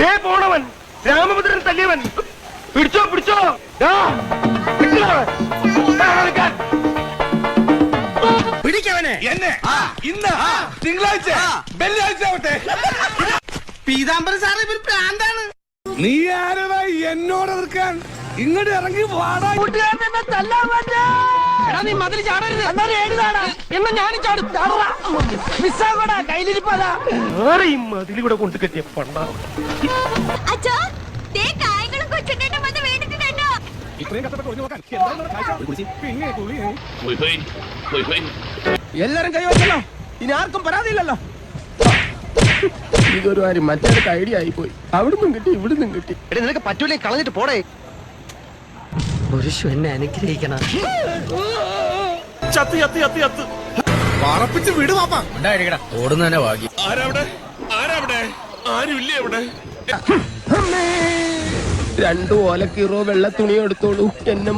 ദേ പോണവൻ. രാമഭദ്രൻ തല്ലിയവൻ. പിടിച്ചോ പിടിച്ചോ. പിടിക്കവനെ. എന്നെ. ഇന്ന് തിങ്കളാഴ്ച വെള്ളിയാഴ്ച ആവട്ടെ. പീതാംബരം സാറേ ഇവർ പ്രാന്താണ്. നീ ആരടാ എന്നോട് എതിർക്കാൻ? ഇങ്ങോട്ട് ഇറങ്ങി വാടാ. എടാ നീ മതിൽ ചാടരുത്. എന്നാ ഞാനും ചാടും. മിസ്സാകോടാ കയ്യിലിരിപ്പതാ ആരെ ഈ മതിലൂടെ കൊണ്ട് കെട്ടിയ പണ്ടാ. എല്ലാരും കൈവച്ചല്ലോ ഇനി ആർക്കും പരാതിയില്ലല്ലോ. ഇതൊരു കാര്യം മറ്റൊരു ഐഡിയ ആയിപ്പോയി. പോയി അവിടുന്നും കിട്ടി ഇവിടുന്നും കിട്ടി. എടേ നിനക്ക് പറ്റൂലേ കളഞ്ഞിട്ട് പോടേ. പുരുഷു എന്നെ അനുഗ്രഹിക്കണം. പറപ്പിച്ച് വിട് പാപ്പ ഓടുന്നതന്നെ ഭാഗ്യം. ആരവിടെ? ആരവിടെ? ആരുമില്ലേ അവിടെ? രണ്ടു ഓലക്കീറോ വെള്ള തുണി എടുത്തോളൂ. എന്നെ